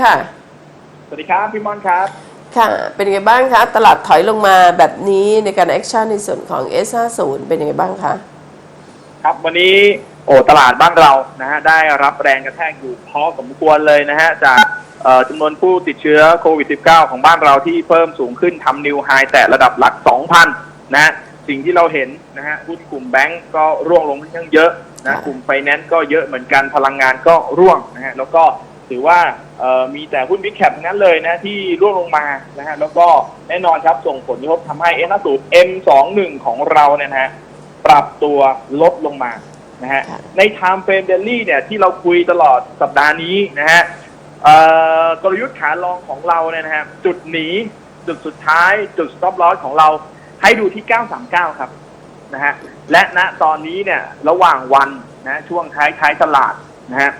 ค่ะ สวัสดีครับพี่มอนครับ ค่ะ เป็นยังไงบ้างคะ ตลาดถอยลงมาแบบนี้ในการแอคชั่นในส่วนของ S50 เป็นยังไงบ้างคะ ครับวันนี้โอ้ตลาดบ้านเรานะฮะได้รับแรงกระแทกอยู่พอสมควรเลยนะฮะ จากเอ่อจำนวนผู้ติดเชื้อโควิด -19 ของบ้านเราที่เพิ่มสูงขึ้นทำนิวไฮแต่ระดับหลัก 2,000 นะฮะสิ่งที่เราเห็นนะฮะหุ้นกลุ่มแบงก์ก็ร่วงลงค่อนข้างเยอะนะค่ะกลุ่มไฟแนนซ์ก็เยอะเหมือนกันพลังงานก็ร่วงนะฮะแล้วก็ ถือว่าเอ่อมีแต่หุ้นบิ๊กแคปทั้งนั้นเลยนะที่ร่วงลงมานะฮะแล้วก็แน่นอนครับส่งผลกระทบทำให้เอ็นสูตร M21 ของเราเนี่ยนะฮะปรับตัวลดลงมานะฮะค่ะใน Time Frame Daily เนี่ยที่เราคุยตลอดสัปดาห์นี้นะฮะเอ่อกลยุทธ์ขาลองของเราเนี่ยนะฮะจุดหนีจุดสุดท้ายจุด stop loss ของเราให้ดูที่ 939 ครับนะฮะและณตอนนี้เนี่ยระหว่างวันนะช่วงท้ายท้ายตลาดนะฮะ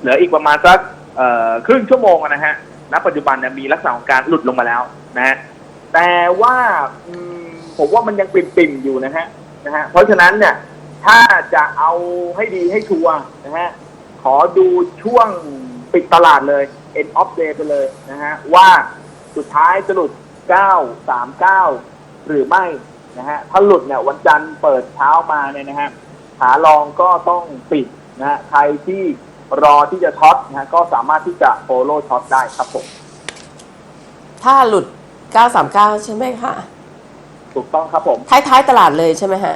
เหลืออีกประมาณสัก เอ่อครึ่งชั่วโมงนะฮะณปัจจุบันเนี่ยมีลักษณะของการหลุดลงมาแล้วนะฮะแต่ว่าผมว่ามันยังปิ่มๆอยู่นะฮะนะฮะเพราะฉะนั้นเนี่ยถ้าจะเอาให้ดีให้ชัวนะฮะขอดูช่วงปิดตลาดเลย end of day ไปเลยนะฮะว่าสุดท้ายจะหลุด 939 หรือไม่นะฮะถ้าหลุดเนี่ยวันจันทร์เปิดเช้ามาเนี่ยนะฮะขาลองก็ต้องปิดนะฮะใครที่ รอที่จะช็อตนะฮะก็สามารถที่จะโฟโล่ช็อตได้ครับผมถ้าหลุด 939 ใช่ไหมคะถูกต้องครับผม ท้ายๆตลาดเลยใช่ไหมฮะ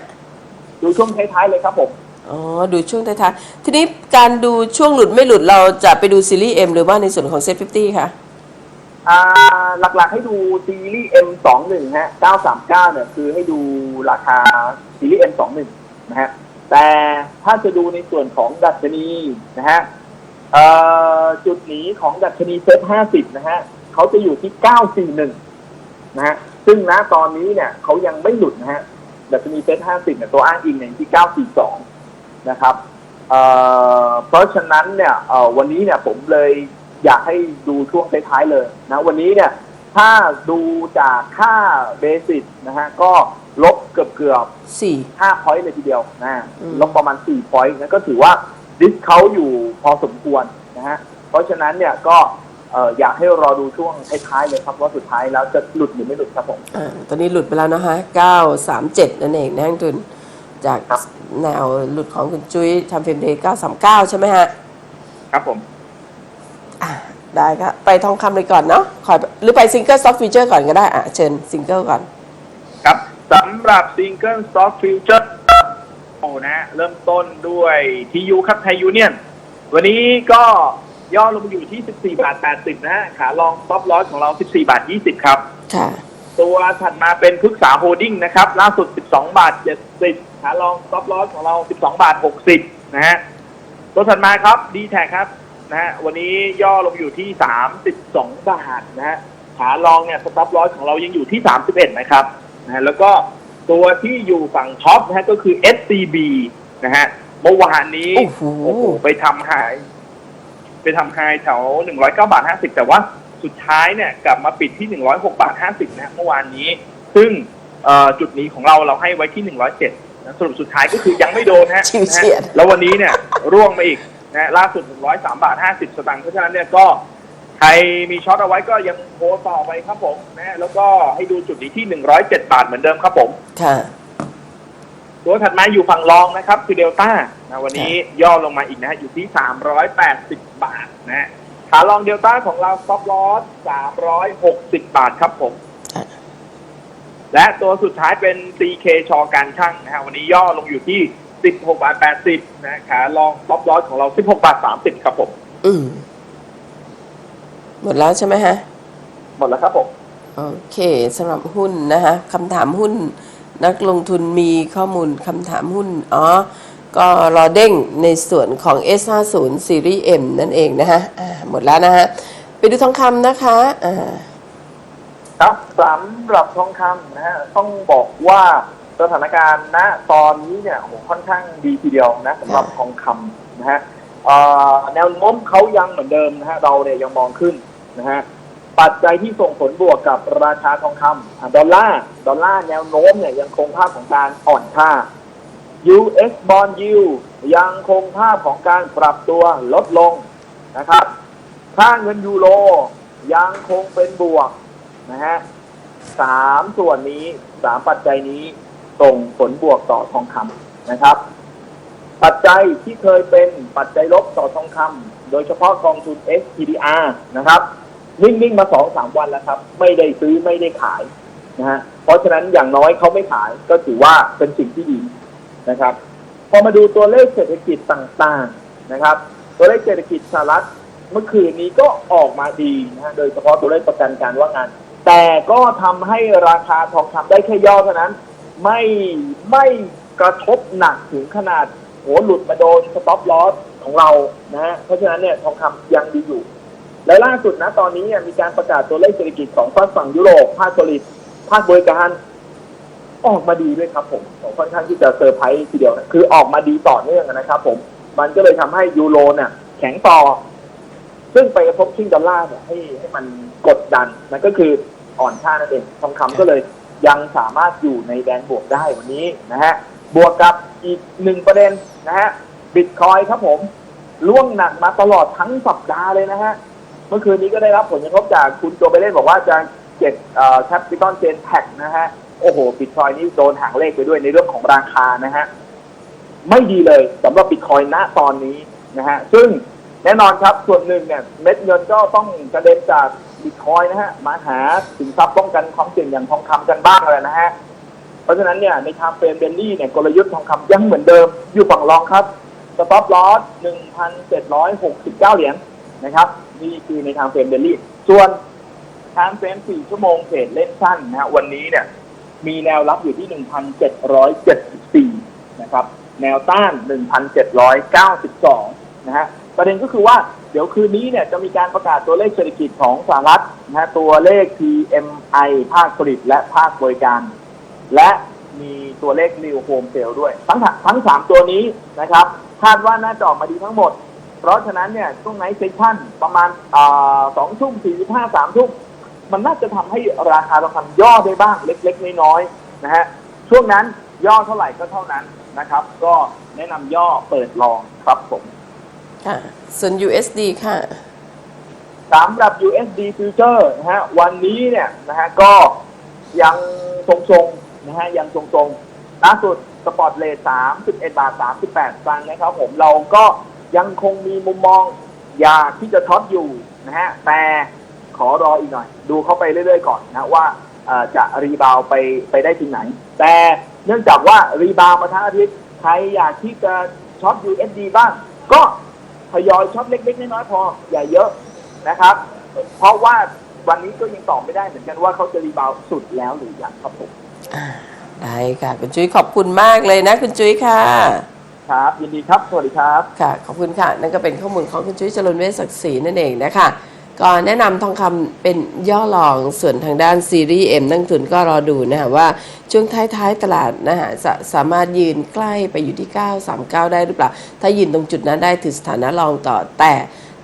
ดูช่วงท้ายๆเลยครับผม อ๋อ ดูช่วงท้ายๆทีนี้การดูช่วงหลุดไม่หลุดเราจะไปดูซีรีส์ M หรือว่าในส่วนของ Set 50ค่ะอ่าหลักๆให้ดูซีรีส์ M21 ฮะ 939 เนี่ย คือให้ดูราคาซีรีส์ M21 นะฮะ แต่ถ้าจะดูในส่วนของดัชนีนะฮะจุดหนีของดัชนีเซ็ต50นะฮะเขาจะอยู่ที่941นะฮะซึ่งณตอนนี้เนี่ยเขายังไม่หลุดนะฮะดัชนีเซ็ต50เนี่ยตัวอ้างอิงเนี่ยอยู่ที่942นะครับเพราะฉะนั้นเนี่ยวันนี้เนี่ยผมเลยอยากให้ดูช่วงท้ายๆเลยนะวันนี้เนี่ยถ้าดูจากค่าเบสิกนะฮะก็ ลบเกือบเกือบ4 5พอยต์เลยทีเดียวนะอืมลบประมาณ4พอยต์นะก็ถือว่าดิสเขาอยู่พอสมควรนะฮะเพราะฉะนั้นเนี่ยก็เอ่ออยากให้รอดูช่วงท้ายๆเลยครับว่าสุดท้ายแล้วจะหลุดหรือไม่หลุดครับผมอ่าตอนนี้หลุดไปแล้วนะคะ937นั่นเองนะนักทุนจากครับแนวหลุดของคุณจุ้ยทำเฟรมเดย์939ใช่ไหมฮะ ครับผมอะได้ครับ ไปทองคำเลยก่อนเนาะขอหรือไปซิงเกิลซอฟต์ฟีเจอร์ก่อนก็ได้อะเชิญซิงเกิลก่อน ครับ สำหรับซิงเกิลสต็อกฟิวเจอร์โอ้นะเริ่มต้นด้วยทียูครับไทยยูเนียน วันนี้ก็ย่อลงมาอยู่ที่ 14 บาท 80 นะฮะขาลองซ็อปลอสของเรา 14 บาท 20 ครับ ค่ะ ตัวถัดมาเป็นพึกษาโฮดดิ้งนะครับ ล่าสุด 12 บาท 70 ขาลองซ็อปลอสของเรา 12 บาท 60 นะฮะ ตัวถัดมาครับดีแท็ครับนะฮะวันนี้ย่อลงอยู่ที่ 32 บาทนะฮะขาลองเนี่ยสต็อปลอสของเรายังอยู่ที่ 31 นะครับ นะฮะแล้วก็ตัวที่อยู่ฝั่งท็อปนะฮะก็คือ SCB นะฮะเมื่อวานนี้โอ้โหไปทำไฮไปทำไฮแถว109บาท50แต่ว่าสุดท้ายเนี่ยกลับมาปิดที่106บาท50นะฮะเมื่อวานนี้ ซึ่งเอ่อจุดนี้ของเราเราให้ไว้ที่107นะสรุปสุดท้ายก็คือยังไม่โดนฮะชิวเฉียด นะฮะแล้ววันนี้เนี่ยร่วงมาอีกนะล่าสุด103บาท50สตางค์เพราะฉะนั้นเนี่ยก็ใค รมีช็อตเอาไว้ก็ยังโฮต่อไปครับผมนะแล้วก็ให้ดูจุดนี้ที่ 107 บาทเหมือนเดิมครับผม ค่ะ ตัวถัดมาอยู่ฝั่งรองนะครับ คือเดลต้านะวันนี้ย่อลงมาอีกนะฮะอยู่ที่ 380 บาทนะฮะขาลองเดลต้าของเราสต็อปลอส360 บาทครับผมค่ะและตัวสุดท้ายเป็น CK ชอการช่างนะฮะวันนี้ย่อลงอยู่ที่ 16 บาท 80 นะขาลองสต็อปลอสของเรา 16 บาท 30 ครับผม อืม หมดแล้วใช่ไหมฮะ หมดแล้วครับผมโอเคสำหรับหุ้นนะคะคำถามหุ้น นักลงทุนมีข้อมูลคำถามหุ้น อ๋อ ก็รอเด้งในส่วนของ S50 Series M นั่นเองนะฮะอ่าหมดแล้วนะฮะ ไปดูทองคำนะคะอ่าครับสำหรับทองคำนะฮะต้องบอกว่าสถานการณ์ณตอนนี้เนี่ยโอ้โหค่อนข้างดีทีเดียวนะสำหรับทองคำนะฮะเอ่อแนวโน้มเขายังเหมือนเดิมนะฮะเราเนี่ยยังมองขึ้น นะฮะปัจจัยที่ส่งผลบวกกับราคาทองคำอดอลลาร์ดอลลาร์แนวโน้มเนี่ยยังคงภาพของการอ่อนค่า US bond yield ยังคงภาพของการปรับตัวลดลงนะครับค่าเงินยูโรยังคงเป็นบวกนะฮะสามส่วนนี้สามปัจจัยนี้ส่งผลบวกต่อทองคำนะครับ ปัจจัยที่เคยเป็นปัจจัยลบต่อทองคำโดยเฉพาะกองทุน SPDR นะครับ นิ่งๆมาสองสามวันแล้วครับ ไม่ได้ซื้อไม่ได้ขายนะฮะเพราะฉะนั้นอย่างน้อยเขาไม่ขายก็ถือว่าเป็นสิ่งที่ดีนะครับ พอมาดูตัวเลขเศรษฐกิจต่างๆนะครับ ตัวเลขเศรษฐกิจสหรัฐเมื่อคืนนี้ก็ออกมาดีนะฮะโดยเฉพาะตัวเลขประกันการว่างงาน แต่ก็ทำให้ราคาทองคำได้แค่ย่อเท่านั้น ไม่ไม่กระทบหนักถึงขนาดโหหลุดมาโดนสต็อปลอสของเรานะฮะเพราะฉะนั้นเนี่ยทองคำยังดีอยู่ และล่าสุดนะตอนนี้เนี่ยมีการประกาศตัวเลขเศรษฐกิจของฝั่งฝั่งยุโรปภาคผลิตภาคบริการ ออกมาดีด้วยครับผมค่อนข้างที่จะเซอร์ไพรส์ทีเดียวนะคือออกมาดีต่อเนื่องนะครับ ผม มันก็เลยทำให้ยูโรเนี่ยแข็งต่อ ซึ่งไปกระทบชิงดอลลาร์เนี่ยให้ให้มันกดดันนั่นก็คืออ่อนค่านั่นเองทองคำก็เลยยังสามารถอยู่ในแดนบวกได้วันนี้นะฮะบวกกับอีกหนึ่งประเด็นนะฮะบิตคอยครับผมล่วงหนักมาตลอดทั้งสัปดาห์เลยนะฮะ เมื่อคืนนี้ก็ได้รับผลกระทบจากคุณโจเบเล่นบอกว่าจะเก็บแคปปิตอลเจนแท็กนะฮะ โอ้โหบิตคอยนี่โดนหางเลขไปด้วยในเรื่องของราคานะฮะ ไม่ดีเลยสำหรับบิตคอยณตอนนี้นะฮะ ซึ่งแน่นอนครับส่วนหนึ่งเนี่ยเม็ดเงินก็ต้องกระเด็นจากบิตคอยนะฮะมาหาสินทรัพย์ป้องกันความเสี่ยงอย่างทองคำกันบ้างเลยนะฮะเพราะฉะนั้นเนี่ยในทางเฟรมเบลลี่เนี่ยกลยุทธ์ทองคำยังเหมือนเดิม อยู่ฝั่งรองครับสต็อปลอส1,769 เหรียญนะครับ นี่คือในทางเฟรมเบลลี่ ส่วนทางเฟรม4ชั่วโมงเทรดเล่นสั้นนะฮะวันนี้เนี่ยมีแนวรับอยู่ที่1,774นเจ็ดร้อยเจ็ดสิบสี่นะครับ แนวต้าน1,792นะฮะประเด็นก็คือว่าเดี๋ยวคืนนี้เนี่ยจะมีการประกาศตัวเลขเศรษฐกิจของสหรัฐนะฮะตัวเลข PMI ภาคผลิตและภาคบริการ และมีตัวเลข New Home Sale ด้วย ทั้งทั้งสามตัวนี้นะครับ คาดว่าน่าจะออกมาดีทั้งหมด เพราะฉะนั้นเนี่ยช่วงไนท์เซสชั่นประมาณสองทุ่มสี่สิบห้าสามทุ่มมันน่าจะทำให้ราคาทองคำย่อได้บ้างเล็ก ๆ น้อยๆนะฮะช่วงนั้นย่อเท่าไหร่ก็เท่านั้นนะครับ ก็แนะนำย่อเปิดลองครับผมค่ะส่วน USD ค่ะสำหรับ USD Future นะฮะวันนี้เนี่ยนะฮะก็ยังทรงๆนะฮะยังทรงๆล่าสุดสปอร์ตเลท31บาท38สตางค์นะครับผมเราก็ ยังคงมีมุมมองอยากที่จะช็อตอยู่นะฮะแต่ขอรออีกหน่อย ดูเข้าไปเรื่อยๆก่อนนะว่าจะรีบาวไปไปได้ถึงไหน แต่เนื่องจากว่ารีบาวมาทั้งอาทิตย์ใครอยากที่จะช็อต USD บ้าง ก็ทยอยช็อตเล็กๆน้อยๆพออย่าเยอะนะครับ เพราะว่าวันนี้ก็ยังตอบไม่ได้เหมือนกันว่าเขาจะรีบาวสุดแล้วหรือยังครับผมได้ค่ะ คุณจุ้ยขอบคุณมากเลยนะ คุณจุ้ยค่ะ ครับ ยินดีครับ สวัสดีครับ ค่ะ ขอบคุณค่ะ นั่นก็เป็นข้อมูลของคุณจุ้ยจรนเวชศักดิ์ศรีนั่นเองนะคะก็แนะนำทองคำเป็นย่อรองส่วนทางด้านซีรีส์ M นักทุนก็รอดูนะคะว่าช่วงท้ายๆตลาดนะคะจะสามารถยืนใกล้ไปอยู่ที่ 939 ได้หรือเปล่า ถ้ายืนตรงจุดนั้นได้ถือสถานะรองต่อแต่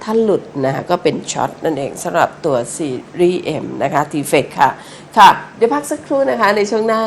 ถ้าหลุดนะคะก็เป็นช็อตนั่นเองสำหรับตัวซีรีส์ M นะคะทีเฟกค่ะ ค่ะ เดี๋ยวพักสักครู่นะคะในช่วงหน้า